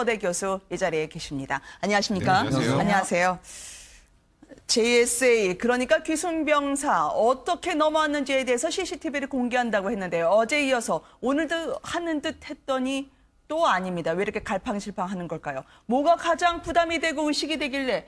특보대 교수 이 자리에 계십니다. 안녕하십니까? 네, 안녕하세요. 안녕하세요. JSA 그러니까 귀순병사 어떻게 넘어왔는지에 대해서 CCTV를 공개한다고 했는데요. 어제 이어서 오늘도 하는 듯 했더니 또 아닙니다. 왜 이렇게 갈팡질팡하는 걸까요? 뭐가 가장 부담이 되고 의식이 되길래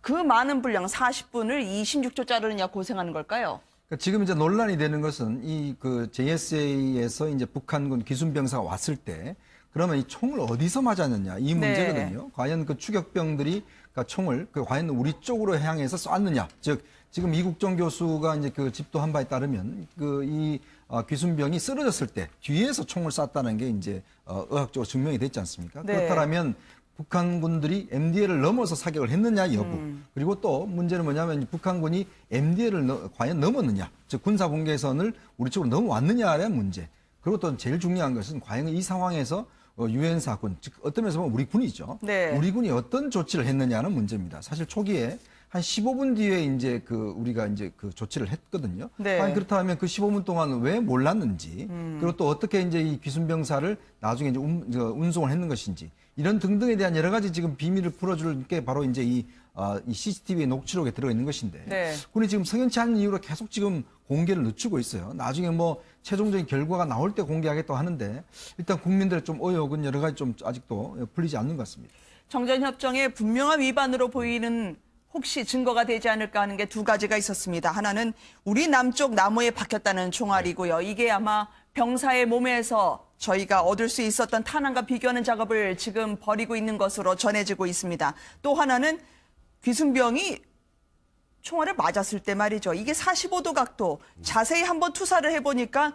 그 많은 분량 40분을 26초 자르느냐 고생하는 걸까요? 그러니까 지금 이제 논란이 되는 것은 이 그 JSA에서 이제 북한군 기순병사가 왔을 때 그러면 이 총을 어디서 맞았느냐 이 네. 문제거든요. 과연 그 추격병들이 그러니까 총을 그 과연 우리 쪽으로 향해서 쐈느냐. 즉 지금 이국정 교수가 이제 그 집도한 바에 따르면 그이 귀순병이 쓰러졌을 때 뒤에서 총을 쐈다는 게 이제 어, 의학적으로 증명이 됐지 않습니까? 네. 그렇다면 북한군들이 MDL을 넘어서 사격을 했느냐 여부 그리고 또 문제는 뭐냐면 북한군이 MDL을 과연 넘었느냐 즉 군사 분계선을 우리 쪽으로 넘어왔느냐라는 문제 그리고 또 제일 중요한 것은 과연 이 상황에서 어, 유엔 사 군, 즉 어떤 면에서 보면 우리 군이죠. 네. 우리 군이 어떤 조치를 했느냐는 문제입니다. 사실 초기에 한 15분 뒤에 이제 그 우리가 이제 그 조치를 했거든요. 네. 과연 그렇다면 그 15분 동안 왜 몰랐는지 음. 그리고 또 어떻게 이제 이 귀순병사를 나중에 이제 운, 운송을 했는 것인지 이런 등등에 대한 여러 가지 지금 비밀을 풀어줄 게 바로 이제 이, 어, 이 CCTV의 녹취록에 들어 있는 것인데 네. 군이 지금 석연치 않은 이유로 계속 지금 공개를 늦추고 있어요. 나중에 뭐 최종적인 결과가 나올 때 공개하겠다고 하는데 일단 국민들의 좀 의혹은 여러 가지 좀 아직도 풀리지 않는 것 같습니다. 정전협정의 분명한 위반으로 보이는 혹시 증거가 되지 않을까 하는 게 두 가지가 있었습니다. 하나는 우리 남쪽 나무에 박혔다는 총알이고요. 이게 아마 병사의 몸에서 저희가 얻을 수 있었던 탄환과 비교하는 작업을 지금 벌이고 있는 것으로 전해지고 있습니다. 또 하나는 귀순병이 총알을 맞았을 때 말이죠. 이게 45도 각도 자세히 한번 투사를 해보니까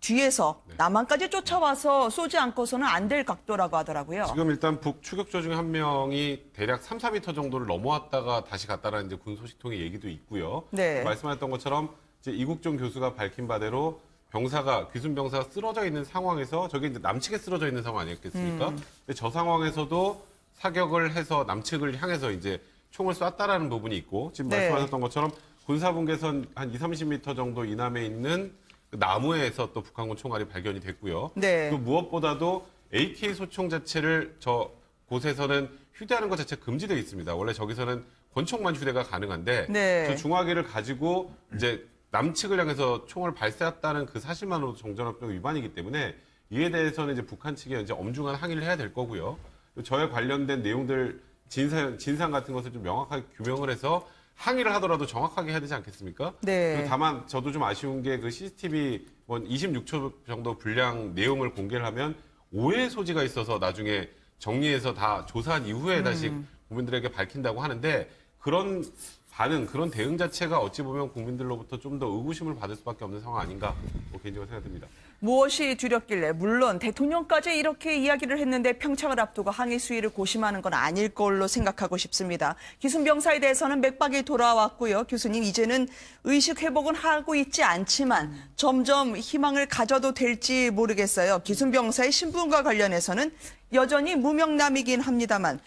뒤에서 남한까지 쫓아와서 쏘지 않고서는 안 될 각도라고 하더라고요. 지금 일단 북 추격자 중에 한 명이 대략 3, 4m 정도를 넘어왔다가 다시 갔다라는 이제 군 소식통의 얘기도 있고요. 네. 말씀하셨던 것처럼 이제 이국종 교수가 밝힌 바대로 병사가 귀순 병사가 쓰러져 있는 상황에서 저게 이제 남측에 쓰러져 있는 상황 아니었겠습니까? 음. 근데 저 상황에서도 사격을 해서 남측을 향해서 이제 총을 쐈다라는 부분이 있고 지금 네. 말씀하셨던 것처럼 군사분계선 한 2, 30m 정도 이남에 있는 그 나무에서 또 북한군 총알이 발견이 됐고요. 네. 그 무엇보다도 AK 소총 자체를 저 곳에서는 휴대하는 것 자체 금지되어 있습니다. 원래 저기서는 권총만 휴대가 가능한데 네. 저 중화기를 가지고 이제 남측을 향해서 총을 발사했다는 그 사실만으로도 정전협정 위반이기 때문에 이에 대해서는 이제 북한 측에 이제 엄중한 항의를 해야 될 거고요. 저에 관련된 내용들 진상 진상 같은 것을 좀 명확하게 규명을 해서 항의를 하더라도 정확하게 해야 되지 않겠습니까? 네. 다만 저도 좀 아쉬운 게 그 CCTV 뭐 26초 정도 분량 내용을 공개를 하면 오해 소지가 있어서 나중에 정리해서 다 조사한 이후에 다시 국민들에게 밝힌다고 하는데 그런 반응, 그런 대응 자체가 어찌 보면 국민들로부터 좀 더 의구심을 받을 수밖에 없는 상황 아닌가 뭐 개인적으로 생각됩니다. 무엇이 두렵길래 물론 대통령까지 이렇게 이야기를 했는데 평창을 앞두고 항의 수위를 고심하는 건 아닐 걸로 생각하고 싶습니다. 기순병사에 대해서는 맥박이 돌아왔고요. 교수님 이제는 의식 회복은 하고 있지 않지만 점점 희망을 가져도 될지 모르겠어요. 기순병사의 신분과 관련해서는 여전히 무명남이긴 합니다만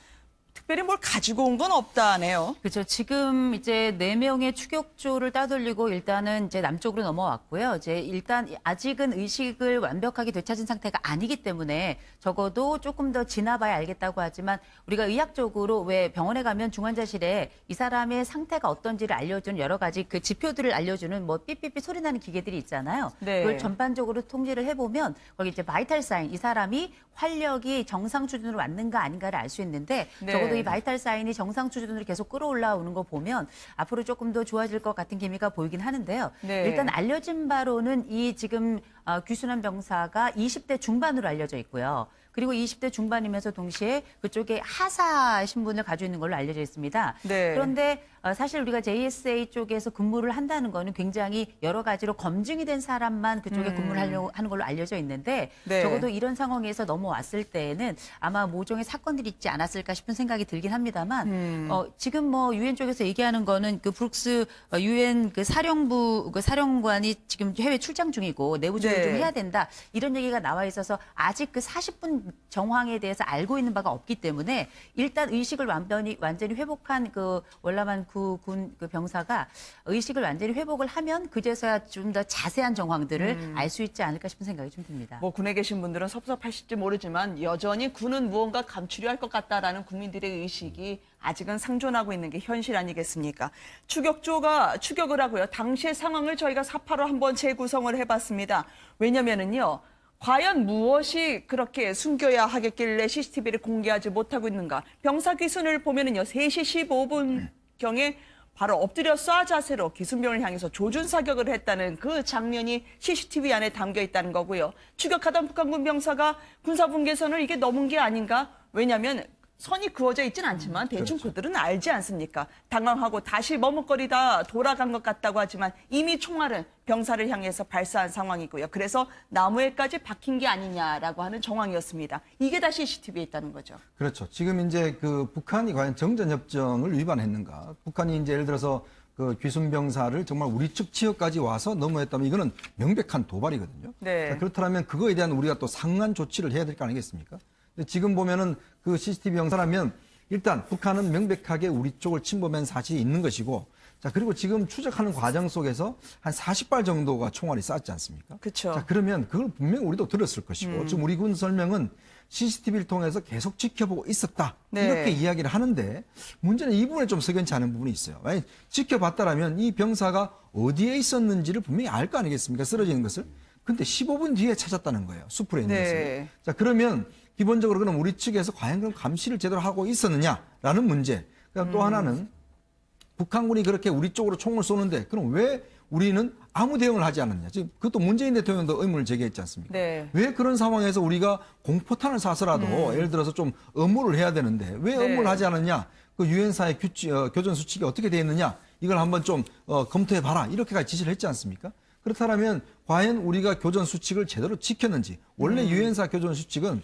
특별히 뭘 가지고 온 건 없다네요. 그렇죠. 지금 이제 네 명의 추격조를 따돌리고 일단은 이제 남쪽으로 넘어왔고요. 이제 일단 아직은 의식을 완벽하게 되찾은 상태가 아니기 때문에 적어도 조금 더 지나봐야 알겠다고 하지만 우리가 의학적으로 왜 병원에 가면 중환자실에 이 사람의 상태가 어떤지를 알려주는 여러 가지 그 지표들을 알려주는 뭐 삐삐삐 소리 나는 기계들이 있잖아요. 네. 그걸 전반적으로 통지를 해보면 거기 이제 바이탈 사인 이 사람이 활력이 정상 수준으로 왔는가 아닌가를 알 수 있는데 네. 적어도 이 바이탈 사인이 정상 수준으로 계속 끌어올라오는 거 보면 앞으로 조금 더 좋아질 것 같은 기미가 보이긴 하는데요. 네. 일단 알려진 바로는 이 지금 어, 귀순한 병사가 20대 중반으로 알려져 있고요. 그리고 20대 중반이면서 동시에 그쪽에 하사 신분을 가지고 있는 걸로 알려져 있습니다. 네. 그런데 어, 사실 우리가 JSA 쪽에서 근무를 한다는 거는 굉장히 여러 가지로 검증이 된 사람만 그쪽에 근무를 하려고 하는 걸로 알려져 있는데 음. 네. 적어도 이런 상황에서 넘어왔을 때에는 아마 모종의 사건들이 있지 않았을까 싶은 생각이 들긴 합니다만 음. 어, 지금 뭐 유엔 쪽에서 얘기하는 거는 그 브룩스 어, 유엔 그 사령부 그 사령관이 지금 해외 출장 중이고 내부 조율 네. 좀 해야 된다 이런 얘기가 나와 있어서 아직 그 40분 현 정황에 대해서 알고 있는 바가 없기 때문에 일단 의식을 완전히 완전히 회복한 그 월남한 구군 그 병사가 의식을 완전히 회복을 하면 그제서야 좀 더 자세한 정황들을 알수 있지 않을까 싶은 생각이 좀 듭니다. 뭐 군에 계신 분들은 섭섭하실지 모르지만 여전히 군은 무언가 감추려 할 것 같다라는 국민들의 의식이 아직은 상존하고 있는 게 현실 아니겠습니까? 추격조가 추격을 하고요. 당시의 상황을 저희가 사파로 한번 재구성을 해봤습니다. 왜냐면은요. 과연 무엇이 그렇게 숨겨야 하겠길래 CCTV를 공개하지 못하고 있는가? 병사 귀순을 보면은요. 3시 15분 경에 바로 엎드려 쏴 자세로 기순병을 향해서 조준 사격을 했다는 그 장면이 CCTV 안에 담겨 있다는 거고요. 추격하던 북한군 병사가 군사분계선을 이게 넘은 게 아닌가? 왜냐하면 선이 그어져 있진 않지만 대충 그들은 알지 않습니까? 당황하고 다시 머뭇거리다 돌아간 것 같다고 하지만 이미 총알은 병사를 향해서 발사한 상황이고요. 그래서 나무에까지 박힌 게 아니냐라고 하는 정황이었습니다. 이게 다 CCTV에 있다는 거죠. 그렇죠. 지금 이제 그 북한이 과연 정전협정을 위반했는가? 북한이 이제 예를 들어서 그 귀순병사를 정말 우리 측 지역까지 와서 넘어했다면 이거는 명백한 도발이거든요. 네. 자, 그렇다면 그거에 대한 우리가 또 상한 조치를 해야 될 거 아니겠습니까? 지금 보면은 그 CCTV 영상라면 일단 북한은 명백하게 우리 쪽을 침범한 사실이 있는 것이고 자, 그리고 지금 추적하는 과정 속에서 한 40발 정도가 총알이 쐈지 않습니까? 그쵸. 자, 그러면 그걸 분명히 우리도 들었을 것이고 음. 지금 우리 군 설명은 CCTV를 통해서 계속 지켜보고 있었다. 네. 이렇게 이야기를 하는데 문제는 이 부분에 좀 석연치 않은 부분이 있어요. 만약 지켜봤다라면 이 병사가 어디에 있었는지를 분명히 알 거 아니겠습니까? 쓰러지는 것을. 근데 15분 뒤에 찾았다는 거예요. 수풀에 있는 네. 것을. 자, 그러면 기본적으로 그럼 우리 측에서 과연 그럼 감시를 제대로 하고 있었느냐라는 문제. 그다음 음. 또 하나는 북한군이 그렇게 우리 쪽으로 총을 쏘는데 그럼 왜 우리는 아무 대응을 하지 않았냐. 지금 그것도 문재인 대통령도 의문을 제기했지 않습니까? 네. 왜 그런 상황에서 우리가 공포탄을 쏴서라도 예를 들어서 좀 업무를 해야 되는데 왜 음. 네. 업무를 하지 않았냐? 그 유엔사의 규칙, 어, 교전 수칙이 어떻게 되어 있느냐? 이걸 한번 좀 어, 검토해 봐라. 이렇게까지 지시를 했지 않습니까? 그렇다면 과연 우리가 교전 수칙을 제대로 지켰는지 원래 음. 유엔사 교전 수칙은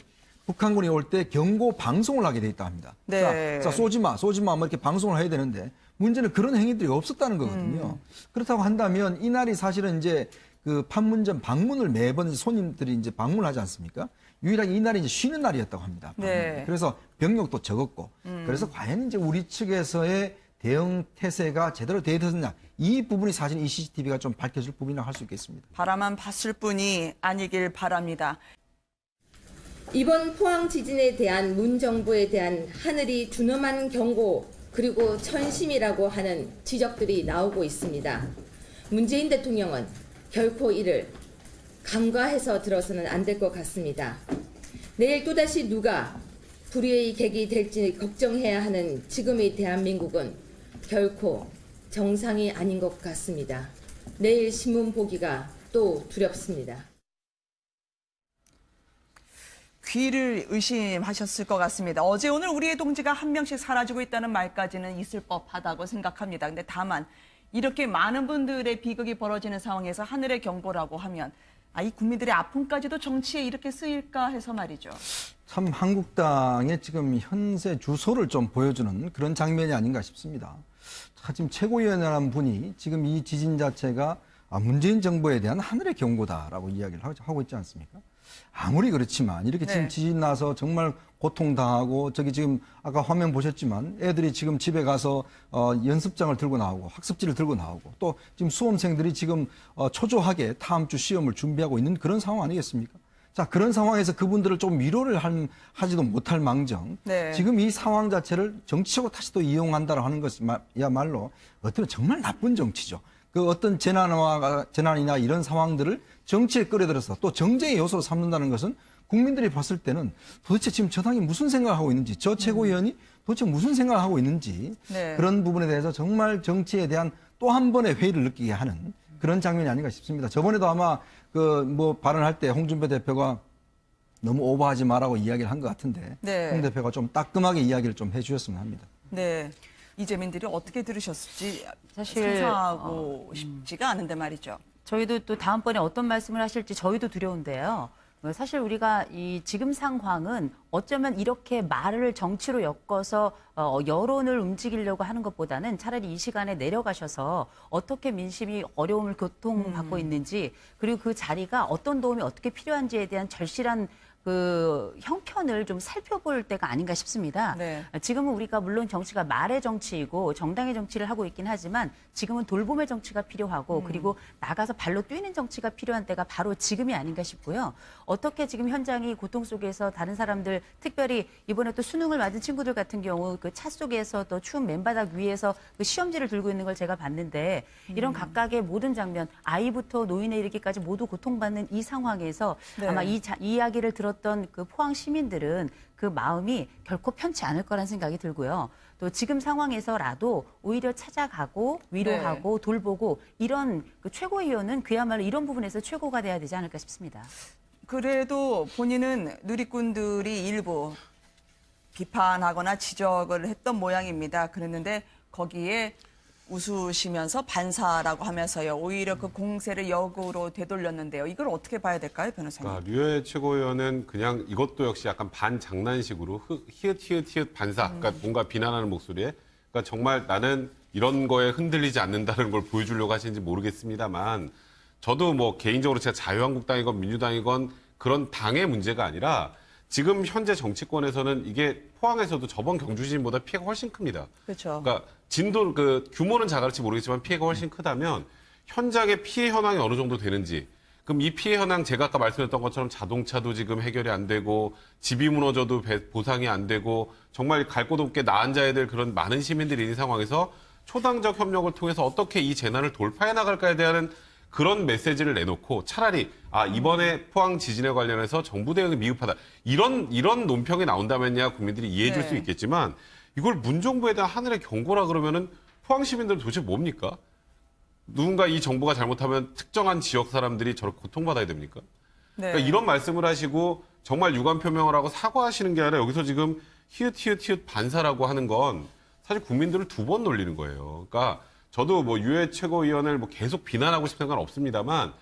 북한군이 올 때 경고 방송을 하게 돼 있다 합니다. 네. 자, 자, 쏘지 마, 쏘지 마, 뭐 이렇게 방송을 해야 되는데 문제는 그런 행위들이 없었다는 거거든요. 그렇다고 한다면 이날이 사실은 이제 그 판문점 방문을 매번 손님들이 이제 방문하지 않습니까? 유일하게 이날이 이제 쉬는 날이었다고 합니다. 네. 그래서 병력도 적었고 그래서 과연 이제 우리 측에서의 대응 태세가 제대로 되었느냐 이 부분이 사실 이 CCTV가 좀 밝혀질 부분이라고 할 수 있겠습니다. 바라만 봤을 뿐이 아니길 바랍니다. 이번 포항 지진에 대한 문 정부에 대한 하늘이 준엄한 경고 그리고 천심이라고 하는 지적들이 나오고 있습니다. 문재인 대통령은 결코 이를 간과해서 들어서는 안 될 것 같습니다. 내일 또다시 누가 불의의 객이 될지 걱정해야 하는 지금의 대한민국은 결코 정상이 아닌 것 같습니다. 내일 신문 보기가 또 두렵습니다. 귀를 의심하셨을 것 같습니다. 어제 오늘 우리의 동지가 한 명씩 사라지고 있다는 말까지는 있을 법하다고 생각합니다. 근데 다만 이렇게 많은 분들의 비극이 벌어지는 상황에서 하늘의 경보라고 하면 아, 이 국민들의 아픔까지도 정치에 이렇게 쓰일까 해서 말이죠. 참 한국당의 지금 현재 주소를 좀 보여주는 그런 장면이 아닌가 싶습니다. 자, 지금 최고위원이라는 분이 지금 이 지진 자체가 아, 문재인 정부에 대한 하늘의 경고다라고 이야기를 하- 하고 있지 않습니까? 아무리 그렇지만 이렇게 지금 네. 지진 나서 정말 고통당하고 저기 지금 아까 화면 보셨지만 애들이 지금 집에 가서 어, 연습장을 들고 나오고 학습지를 들고 나오고 또 지금 수험생들이 지금 어, 초조하게 다음 주 시험을 준비하고 있는 그런 상황 아니겠습니까? 자 그런 상황에서 그분들을 좀 위로를 한- 하지도 못할 망정 네. 지금 이 상황 자체를 정치적으로 다시 또 이용한다고 하는 것이야말로 어떻게 보면 정말 나쁜 정치죠. 그 어떤 재난과 재난이나 이런 상황들을 정치에 끌어들여서 또 정쟁의 요소로 삼는다는 것은 국민들이 봤을 때는 도대체 지금 저 당이 무슨 생각을 하고 있는지 저 최고위원이 도대체 무슨 생각을 하고 있는지 네. 그런 부분에 대해서 정말 정치에 대한 또 한 번의 회의를 느끼게 하는 그런 장면이 아닌가 싶습니다. 저번에도 아마 그 뭐 발언할 때 홍준표 대표가 너무 오버하지 마라고 이야기를 한 것 같은데 네. 홍 대표가 좀 따끔하게 이야기를 좀 해주셨으면 합니다. 네. 이재민들이 어떻게 들으셨을지 사실, 상상하고 싶지가 않은데 말이죠. 저희도 또 다음번에 어떤 말씀을 하실지 저희도 두려운데요. 어, 사실 우리가 이 지금 상황은 어쩌면 이렇게 말을 정치로 엮어서 어, 여론을 움직이려고 하는 것보다는 차라리 이 시간에 내려가셔서 어떻게 민심이 어려움을 고통받고 있는지 그리고 그 자리가 어떤 도움이 어떻게 필요한지에 대한 절실한 그그 형편을 좀 살펴볼 때가 아닌가 싶습니다. 네. 지금은 우리가 물론 정치가 말의 정치이고 정당의 정치를 하고 있긴 하지만 지금은 돌봄의 정치가 필요하고 그리고 나가서 발로 뛰는 정치가 필요한 때가 바로 지금이 아닌가 싶고요. 어떻게 지금 현장이 고통 속에서 다른 사람들 특별히 이번에 또 수능을 맞은 친구들 같은 경우 그 차 속에서 또 추운 맨바닥 위에서 그 시험지를 들고 있는 걸 제가 봤는데 이런 각각의 모든 장면 아이부터 노인에 이르기까지 모두 고통받는 이 상황에서 네. 아마 이 자- 이야기를 들었 던 그 포항 시민들은 그 마음이 결코 편치 않을 거란 생각이 들고요. 또 지금 상황에서라도 오히려 찾아가고 위로하고 돌보고 이런 그 최고위원은 그야말로 이런 부분에서 최고가 돼야 되지 않을까 싶습니다. 그래도 본인은 누리꾼들이 일부 비판하거나 지적을 했던 모양입니다. 그랬는데 거기에 웃으시면서 반사라고 하면서요. 오히려 그 공세를 역으로 되돌렸는데요. 이걸 어떻게 봐야 될까요, 변호사님? 그러니까 류해 최고위원은 그냥 이것도 역시 약간 반 장난식으로 흐- 히읗 히읗 히읗 반사, 그러니까 뭔가 비난하는 목소리에, 그러니까 정말 나는 이런 거에 흔들리지 않는다는 걸 보여주려고 하시는지 모르겠습니다만, 저도 뭐 개인적으로 제가 자유한국당이건 민주당이건 그런 당의 문제가 아니라 지금 현재 정치권에서는 이게 포항에서도 저번 경주 지진보다 피해가 훨씬 큽니다. 그렇죠. 그러니까 진도 그 규모는 작을지 모르겠지만 피해가 훨씬 크다면 현장의 피해 현황이 어느 정도 되는지 그럼 이 피해 현황 제가 아까 말씀드렸던 것처럼 자동차도 지금 해결이 안 되고 집이 무너져도 배- 보상이 안 되고 정말 갈 곳 없게 나앉아야 될 그런 많은 시민들이 있는 상황에서 초당적 협력을 통해서 어떻게 이 재난을 돌파해 나갈까에 대한 그런 메시지를 내놓고 차라리 아 이번에 포항 지진에 관련해서 정부 대응이 미흡하다 이런 이런 논평이 나온다면야 국민들이 이해해 줄수 네. 있겠지만 이걸 문정부에 대한 하늘의 경고라 그러면은 포항 시민들은 도대체 뭡니까? 누군가 이 정부가 잘못하면 특정한 지역 사람들이 저렇게 고통받아야 됩니까? 네. 그러니까 이런 말씀을 하시고 정말 유감 표명을 하고 사과하시는 게 아니라 여기서 지금 히읗 히읗 히읗 반사라고 하는 건 사실 국민들을 두 번 놀리는 거예요. 그러니까 저도 뭐 유해 최고위원을 뭐 계속 비난하고 싶은 건 없습니다만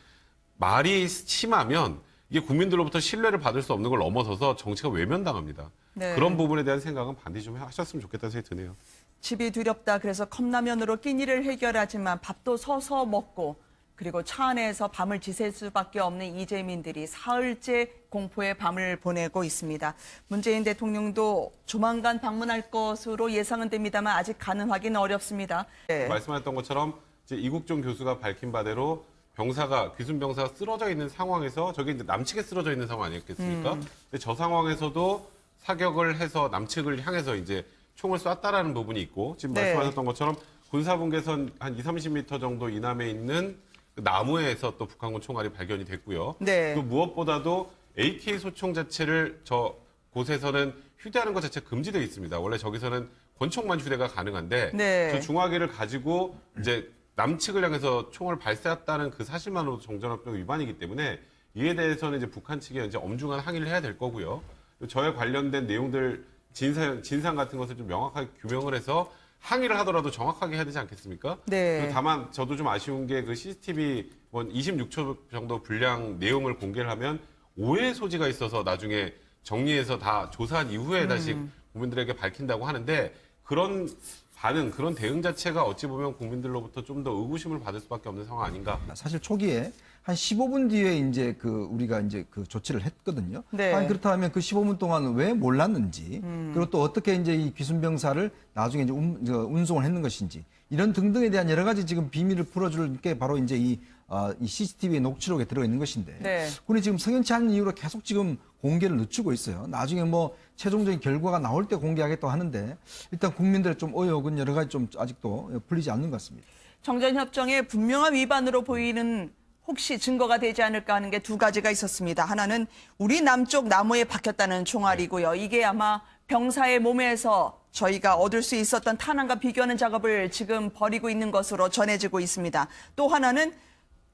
말이 심하면 이게 국민들로부터 신뢰를 받을 수 없는 걸 넘어서서 정치가 외면당합니다. 네. 그런 부분에 대한 생각은 반드시 좀 하셨으면 좋겠다는 생각이 드네요. 집이 두렵다 그래서 컵라면으로 끼니를 해결하지만 밥도 서서 먹고 그리고 차 안에서 밤을 지샐 수밖에 없는 이재민들이 사흘째 공포의 밤을 보내고 있습니다. 문재인 대통령도 조만간 방문할 것으로 예상은 됩니다만 아직 가능하기는 어렵습니다. 네. 말씀하셨던 것처럼 이제 이국종 교수가 밝힌 바대로 병사가 귀순 병사가 쓰러져 있는 상황에서 저게 이제 남측에 쓰러져 있는 상황 아니었겠습니까? 근데 저 상황에서도 사격을 해서 남측을 향해서 이제 총을 쐈다라는 부분이 있고 지금 네. 말씀하셨던 것처럼 군사분계선 한 2, 30m 정도 이남에 있는 그 나무에서 또 북한군 총알이 발견이 됐고요. 네. 그 무엇보다도 AK 소총 자체를 저 곳에서는 휴대하는 것 자체 금지되어 있습니다. 원래 저기서는 권총만 휴대가 가능한데 네. 저 중화기를 가지고 이제 남측을 향해서 총을 발사했다는 그 사실만으로도 정전협정 위반이기 때문에 이에 대해서는 이제 북한 측에 이제 엄중한 항의를 해야 될 거고요. 저에 관련된 내용들 진상 진상 같은 것을 좀 명확하게 규명을 해서 항의를 하더라도 정확하게 해야 되지 않겠습니까? 네. 다만 저도 좀 아쉬운 게 그 CCTV 뭐 26초 정도 분량 내용을 공개를 하면 오해 소지가 있어서 나중에 정리해서 다 조사한 이후에 다시 국민들에게 밝힌다고 하는데 그런 반응, 그런 대응 자체가 어찌 보면 국민들로부터 좀 더 의구심을 받을 수밖에 없는 상황 아닌가. 사실 초기에 한 15분 뒤에 이제 그 우리가 이제 그 조치를 했거든요. 네. 아니, 그렇다면 그 15분 동안 왜 몰랐는지 음. 그리고 또 어떻게 이제 이 귀순병사를 나중에 이제 운, 저, 운송을 했는 것인지 이런 등등에 대한 여러 가지 지금 비밀을 풀어줄 게 바로 이제 이, 어, 이 CCTV 녹취록에 들어가 있는 것인데 네. 군이 지금 성현치 않은 이유로 계속 지금 공개를 늦추고 있어요. 나중에 뭐 최종적인 결과가 나올 때 공개하겠다고 하는데 일단 국민들의 좀 의혹은 여러 가지 좀 아직도 풀리지 않는 것 같습니다. 정전협정의 분명한 위반으로 보이는 혹시 증거가 되지 않을까 하는 게 두 가지가 있었습니다. 하나는 우리 남쪽 나무에 박혔다는 총알이고요. 이게 아마 병사의 몸에서 저희가 얻을 수 있었던 탄환과 비교하는 작업을 지금 벌이고 있는 것으로 전해지고 있습니다. 또 하나는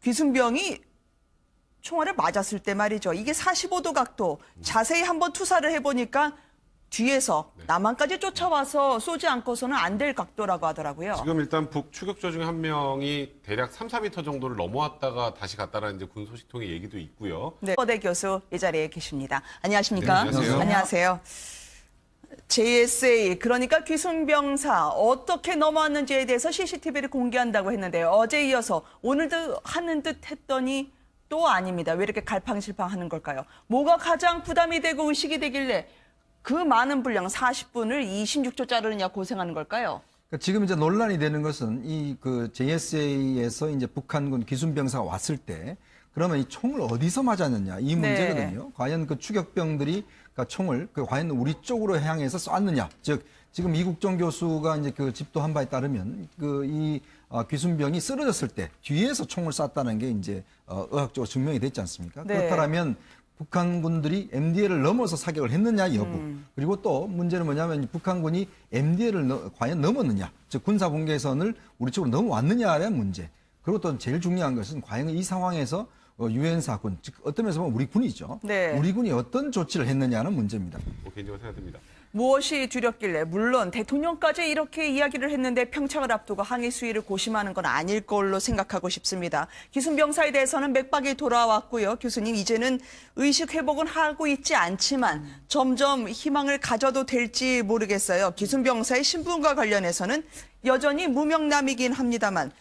귀순병이 총알을 맞았을 때 말이죠. 이게 45도 각도 자세히 한번 투사를 해보니까 뒤에서 남한까지 쫓아와서 쏘지 않고서는 안 될 각도라고 하더라고요. 지금 일단 북 추격조 중에 한 명이 대략 3, 4m 정도를 넘어왔다가 다시 갔다라는 이제 군 소식통의 얘기도 있고요. 네. 허대 교수 이 자리에 계십니다. 안녕하십니까? 네, 안녕하세요. 안녕하세요. JSA 그러니까 귀순병사 어떻게 넘어왔는지에 대해서 CCTV를 공개한다고 했는데요. 어제 이어서 오늘도 하는 듯 했더니 또 아닙니다. 왜 이렇게 갈팡질팡하는 걸까요? 뭐가 가장 부담이 되고 의식이 되길래 그 많은 분량 40분을 26조 자르느냐 고생하는 걸까요? 그러니까 지금 이제 논란이 되는 것은 이 그 JSA에서 이제 북한군 기순병사가 왔을 때 그러면 이 총을 어디서 맞았느냐 이 네. 문제거든요. 과연 그 추격병들이 그 총을 그 과연 우리 쪽으로 향해서 쐈느냐. 즉 지금 이국정 교수가 이제 그 집도한 바에 따르면 그이 귀순병이 쓰러졌을 때 뒤에서 총을 쐈다는 게 이제 어, 의학적으로 증명이 됐지 않습니까? 네. 그렇다면 북한군들이 MDL을 넘어서 사격을 했느냐 여부 그리고 또 문제는 뭐냐면 북한군이 MDL을 과연 넘었느냐 즉 군사 분계선을 우리 쪽으로 넘어왔느냐라는 문제 그리고 또 제일 중요한 것은 과연 이 상황에서 어, 유엔사군 즉 어떤 면에서 보면 우리 군이죠 네. 우리 군이 어떤 조치를 했느냐는 문제입니다. 뭐 개인적으로 생각됩니다. 무엇이 두렵길래 물론 대통령까지 이렇게 이야기를 했는데 평창을 앞두고 항의 수위를 고심하는 건 아닐 걸로 생각하고 싶습니다. 기순병사에 대해서는 맥박이 돌아왔고요. 교수님 이제는 의식 회복은 하고 있지 않지만 점점 희망을 가져도 될지 모르겠어요. 기순병사의 신분과 관련해서는 여전히 무명남이긴 합니다만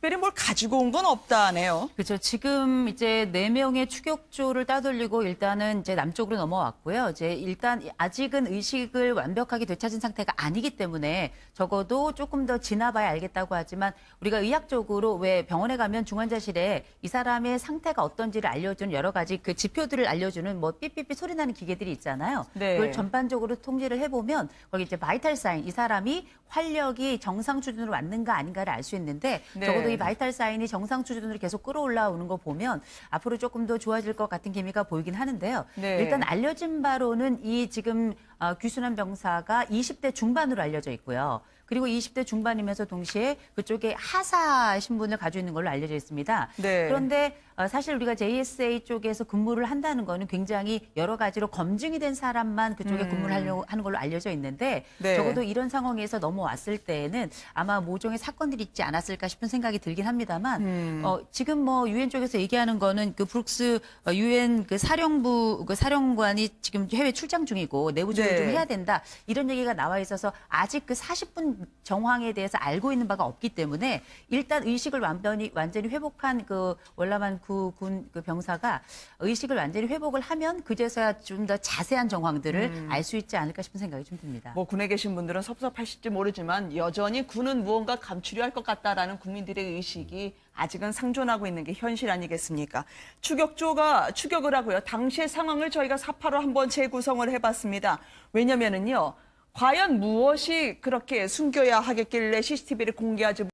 특별히 뭘 가지고 온 건 없다네요. 그렇죠. 지금 이제 네 명의 추격조를 따돌리고 일단은 이제 남쪽으로 넘어왔고요. 이제 일단 아직은 의식을 완벽하게 되찾은 상태가 아니기 때문에 적어도 조금 더 지나봐야 알겠다고 하지만 우리가 의학적으로 왜 병원에 가면 중환자실에 이 사람의 상태가 어떤지를 알려주는 여러 가지 그 지표들을 알려주는 뭐 삐삐삐 소리 나는 기계들이 있잖아요. 네. 그걸 전반적으로 통제를 해보면 거기 이제 바이탈 사인 이 사람이 활력이 정상 수준으로 왔는가 아닌가를 알 수 있는데 네. 적어도 이 바이탈 사인이 정상 수준으로 계속 끌어올라오는 거 보면 앞으로 조금 더 좋아질 것 같은 기미가 보이긴 하는데요. 네. 일단 알려진 바로는 이 지금 어, 귀순한 병사가 20대 중반으로 알려져 있고요. 그리고 20대 중반이면서 동시에 그쪽에 하사 신분을 가지고 있는 걸로 알려져 있습니다. 네. 그런데 어, 사실 우리가 JSA 쪽에서 근무를 한다는 거는 굉장히 여러 가지로 검증이 된 사람만 그쪽에 근무를 하려고 하는 걸로 알려져 있는데 음. 네. 적어도 이런 상황에서 넘어왔을 때에는 아마 모종의 사건들이 있지 않았을까 싶은 생각이 들긴 합니다만 음. 어, 지금 뭐 유엔 쪽에서 얘기하는 거는 그 브룩스 어, 유엔 그 사령부 그 사령관이 지금 해외 출장 중이고 내부 네. 좀 해야 된다 이런 얘기가 나와 있어서 아직 그 40분 정황에 대해서 알고 있는 바가 없기 때문에 일단 의식을 완전히 완전히 회복한 그 월남한 구군 그 병사가 의식을 완전히 회복을 하면 그제서야 좀 더 자세한 정황들을 알수 있지 않을까 싶은 생각이 좀 듭니다. 뭐 군에 계신 분들은 섭섭하실지 모르지만 여전히 군은 무언가 감추려 할 것 같다라는 국민들의 의식이 아직은 상존하고 있는 게 현실 아니겠습니까? 추격조가 추격을 하고요. 당시의 상황을 저희가 사파로 한번 재구성을 해봤습니다. 왜냐면은요. 과연 무엇이 그렇게 숨겨야 하겠길래 CCTV를 공개하지